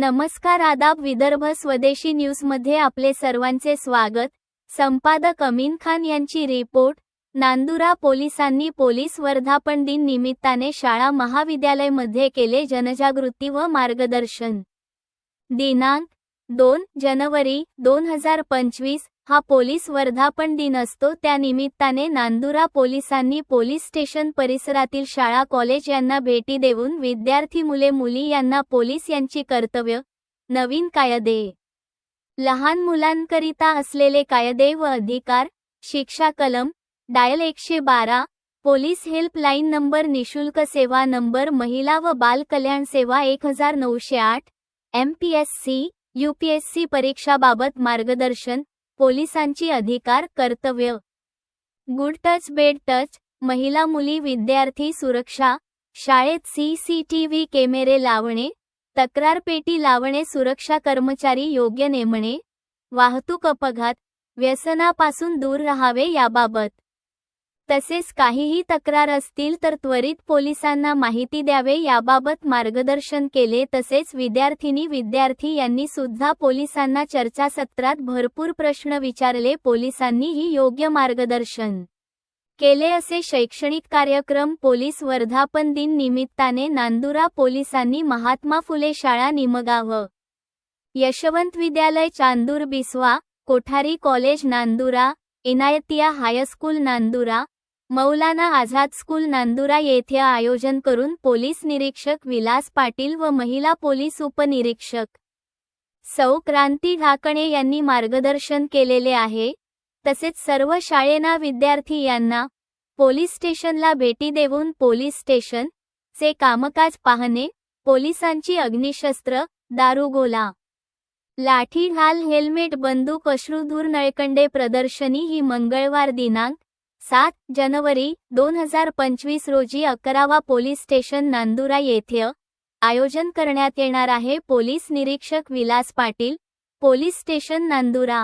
नमस्कार आदाब विदर्भ स्वदेशी न्यूजमध्ये आपले सर्वांचे स्वागत. संपादक अमीन खान यांची रिपोर्ट. नांदुरा पोलिसांनी पोलीस वर्धापन दिन निमित्ताने शाळा महाविद्यालयमध्ये केले जनजागृती व मार्गदर्शन. दिनांक दोन जानेवारी दोन हजार पंचवीस हा पोलीस वर्धापन दिन असतो. त्या निमित्ताने नांदुरा पोलिसांनी पोलीस स्टेशन परिसरातील शाळा कॉलेज यांना भेटी देऊन विद्यार्थी मुले मुली यांना पोलीस यांची कर्तव्य नवीन कायदे लहान मुलांकरिता असलेले कायदे व अधिकार शिक्षा कलम डायल एकशे बारा पोलीस हेल्पलाईन नंबर निशुल्क सेवा नंबर महिला व बाल कल्याण सेवा एक हजार नऊशे आठ M P S C U P S C परीक्षाबाबत मार्गदर्शन पोलिसांची अधिकार कर्तव्य. Good touch bad touch. महिला मुली विद्यार्थी सुरक्षा. शाळेत सीसीटीव्ही कॅमेरे लावणे. तक्रार पेटी लावणे. सुरक्षा कर्मचारी योग्य नेमणे. वाहतूक अपघात. व्यसनापासून दूर राहावे याबाबत. तसेच काहीही तक्रार असतील तर त्वरित पोलिसांना माहिती द्यावे याबाबत मार्गदर्शन केले तसेच विद्यार्थिनी विद्यार्थी यांनी सुद्धा पोलिसांना चर्चासत्रात भरपूर प्रश्न विचारले. पोलिसांनीही योग्य मार्गदर्शन केले असे शैक्षणिक कार्यक्रम पोलीस वर्धापन दिन निमित्ताने नांदुरा पोलिसांनी महात्मा फुले शाळा Nimgaon Yashwant Vidyalaya Chandur Biswa Kothari college Nandura Inayatiya high school Nandura Maulana Azad school Nandura येथे आयोजन करून पोलीस निरीक्षक विलास पाटील व महिला पोलीस उपनिरीक्षक सौ. क्रांती ढाकणे यांनी मार्गदर्शन केलेले आहे. तसेच सर्व शाळेना विद्यार्थी यांना पोलीस स्टेशनला भेटी देऊन पोलीस स्टेशन चे कामकाज पाहणे पोलिसांची अग्निशस्त्र दारुगोला लाठी ढाल हेल्मेट बंदूक अश्रुधूर नळकंडे प्रदर्शनी ही मंगळवार दिनांक सात जानेवारी दोन हजार पंचवीस रोजी अकरावा पोलीस स्टेशन नांदुरा येथे आयोजन करण्यात येणार आहे पोलीस निरीक्षक विलास पाटील पोलीस स्टेशन नांदुरा.